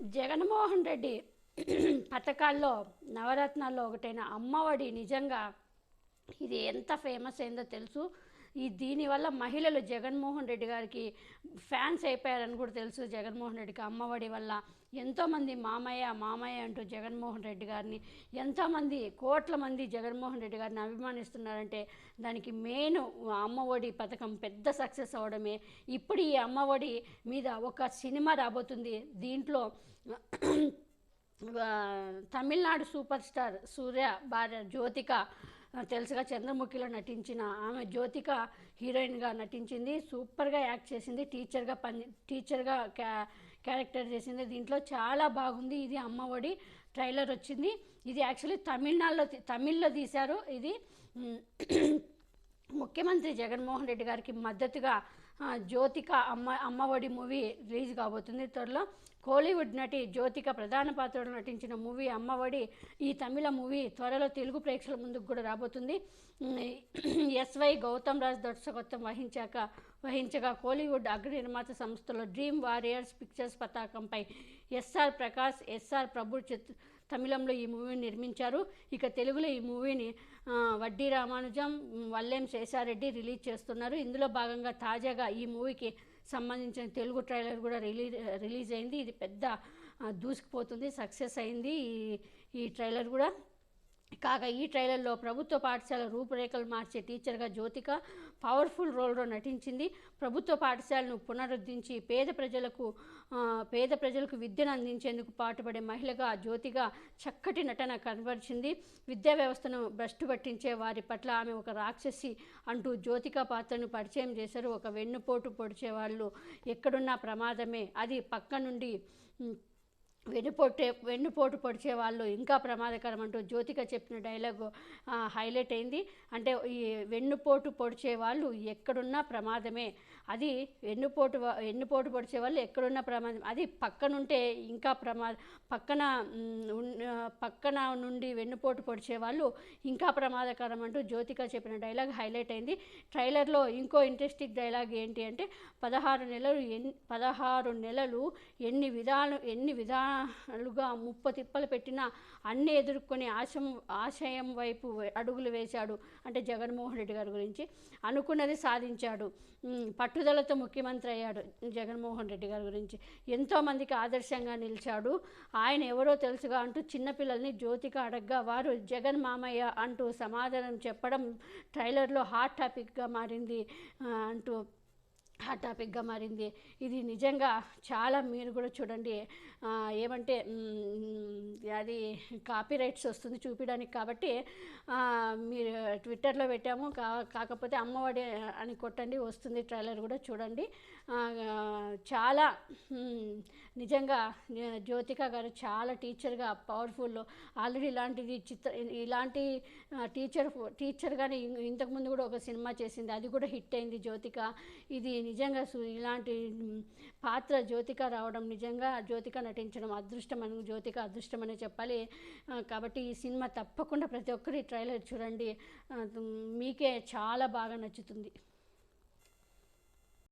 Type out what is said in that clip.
జగన్మోహన్ రెడ్డి పథకాల్లో నవరత్నాల్లో ఒకటైన అమ్మఒడి నిజంగా ఇది ఎంత ఫేమస్ అయిందో తెలుసు. ఈ దీనివల్ల మహిళలు జగన్మోహన్ రెడ్డి గారికి ఫ్యాన్స్ అయిపోయారని కూడా తెలుసు. జగన్మోహన్ రెడ్డికి అమ్మఒడి వల్ల ఎంతోమంది మామయ్య మామయ్య అంటూ జగన్మోహన్ రెడ్డి గారిని ఎంతోమంది కోట్ల మంది జగన్మోహన్ రెడ్డి గారిని అభిమానిస్తున్నారంటే దానికి మెయిన్ అమ్మఒడి పథకం పెద్ద సక్సెస్ అవడమే. ఇప్పుడు ఈ అమ్మఒడి మీద ఒక సినిమా రాబోతుంది. దీంట్లో తమిళనాడు సూపర్ స్టార్ సూర్య భార్య జ్యోతిక తెలుసుగా చంద్రముఖిలో నటించిన ఆమె జ్యోతిక హీరోయిన్గా నటించింది సూపర్గా యాక్ట్ చేసింది టీచర్గా పని టీచర్గా క్యా క్యారెక్టర్ చేసింది. దీంట్లో చాలా బాగుంది. ఇది అమ్మఒడి ట్రైలర్ వచ్చింది. ఇది యాక్చువల్లీ తమిళనాడులో తమిళ్ళో తీశారు. ఇది ముఖ్యమంత్రి జగన్మోహన్ రెడ్డి గారికి మద్దతుగా జ్యోతిక అమ్మ అమ్మఒడి మూవీ రిలీజ్ కాబోతుంది. త్వరలో కోలీవుడ్ నటి జ్యోతిక ప్రధాన పాత్రలో నటించిన మూవీ అమ్మఒడి ఈ తమిళ మూవీ త్వరలో తెలుగు ప్రేక్షకుల ముందుకు కూడా రాబోతుంది. ఎస్వై గౌతమ్ రాజ్ దర్శకత్వం వహించాక వహించగా కోలీవుడ్ అగ్ర నిర్మాత సంస్థలో డ్రీమ్ వారియర్స్ పిక్చర్స్ పతాకంపై S R Prakash S R Prabhu చిత్ర తమిళంలో ఈ మూవీని నిర్మించారు. ఇక తెలుగులో ఈ మూవీని వడ్డీ రామానుజం వల్లేం శేషారెడ్డి రిలీజ్ చేస్తున్నారు. ఇందులో భాగంగా తాజాగా ఈ మూవీకి సంబంధించిన తెలుగు ట్రైలర్ కూడా రిలీజ్ రిలీజ్ అయింది. ఇది పెద్ద దూసుకుపోతుంది సక్సెస్ అయింది ఈ ఈ ట్రైలర్ కూడా. కాగా ఈ ట్రైలర్లో ప్రభుత్వ పాఠశాల రూపురేఖలు మార్చే టీచర్గా జ్యోతిక పవర్ఫుల్ రోల్లో నటించింది. ప్రభుత్వ పాఠశాలను పునరుద్ధరించి పేద ప్రజలకు పేద ప్రజలకు విద్యను అందించేందుకు పాటుపడే మహిళగా జ్యోతిగా చక్కటి నటన కనబరిచింది. విద్యా వ్యవస్థను భ్రష్టు పట్టించే వారి పట్ల ఆమె ఒక రాక్షసి అంటూ జ్యోతిక పాత్రను పరిచయం చేశారు. ఒక వెన్నుపోటు పొడిచే వాళ్ళు ఎక్కడున్నా ప్రమాదమే. అది పక్క నుండి వెన్నుపోటే వెన్నుపోటు పొడిచే వాళ్ళు ఇంకా ప్రమాదకరం అంటూ జ్యోతిక చెప్పిన డైలాగు హైలైట్ అయింది. అంటే ఈ వెన్నుపోటు పొడిచే వాళ్ళు ఎక్కడున్నా ప్రమాదమే. అది వెన్నుపోటు వెన్నుపోటు పొడిచే వాళ్ళు ఎక్కడున్నా ప్రమాదం అది పక్కనుంటే ఇంకా ప్రమాద పక్కన పక్కన నుండి వెన్నుపోటు పొడిచే వాళ్ళు ఇంకా ప్రమాదకరం అంటూ జ్యోతిక చెప్పిన డైలాగ్ హైలైట్ అయింది. ట్రైలర్లో ఇంకో ఇంట్రెస్టింగ్ డైలాగ్ ఏంటి అంటే పదహారు నెలలు ఎన్ని పదహారు నెలలు ఎన్ని విధాలు ఎన్ని విధాలుగా ముప్ప తిప్పలు పెట్టినా అన్ని ఎదుర్కొని ఆశం ఆశయం వైపు అడుగులు వేశాడు. అంటే జగన్మోహన్ రెడ్డి గారి గురించి అనుకున్నది సాధించాడు. పట్టుదలతో ముఖ్యమంత్రి అయ్యాడు జగన్మోహన్ రెడ్డి గారి గురించి. ఎంతోమందికి ఆదర్శంగా నిలిచాడు. ఆయన ఎవరో తెలుసుగా అంటూ చిన్నపిల్లల్ని జ్యోతిక అడగ్గా వారు జగన్ మామయ్య అంటూ సమాధానం చెప్పడం ట్రైలర్లో హాట్ టాపిక్గా మారింది అంటూ హాట్ టాపిక్గా మారింది. ఇది నిజంగా చాలా మీరు కూడా చూడండి. ఏమంటే అది కాపీ రైట్స్ వస్తుంది చూపించడానికి కాబట్టి మీరు ట్విట్టర్లో పెట్టాము. కా కాకపోతే అమ్మఒడి అని కొట్టండి వస్తుంది ట్రైలర్ కూడా చూడండి. చాలా నిజంగా జ్యోతిక గారు చాలా టీచర్గా పవర్ఫుల్. ఆల్రెడీ ఇలాంటిది చిత్ర ఇలాంటి టీచర్ టీచర్ టీచర్గానే ఇంతకుముందు కూడా ఒక సినిమా చేసింది. అది కూడా హిట్ అయింది జ్యోతిక. ఇది నిజంగా ఇలాంటి పాత్ర జ్యోతిక రావడం నిజంగా జ్యోతిక నటించడం అదృష్టం అని జ్యోతిక అదృష్టం అనే చెప్పాలి. కాబట్టి ఈ సినిమా తప్పకుండా ప్రతి ఒక్కరి ట్రైలర్ చూడండి. మీకే చాలా బాగా నచ్చుతుంది.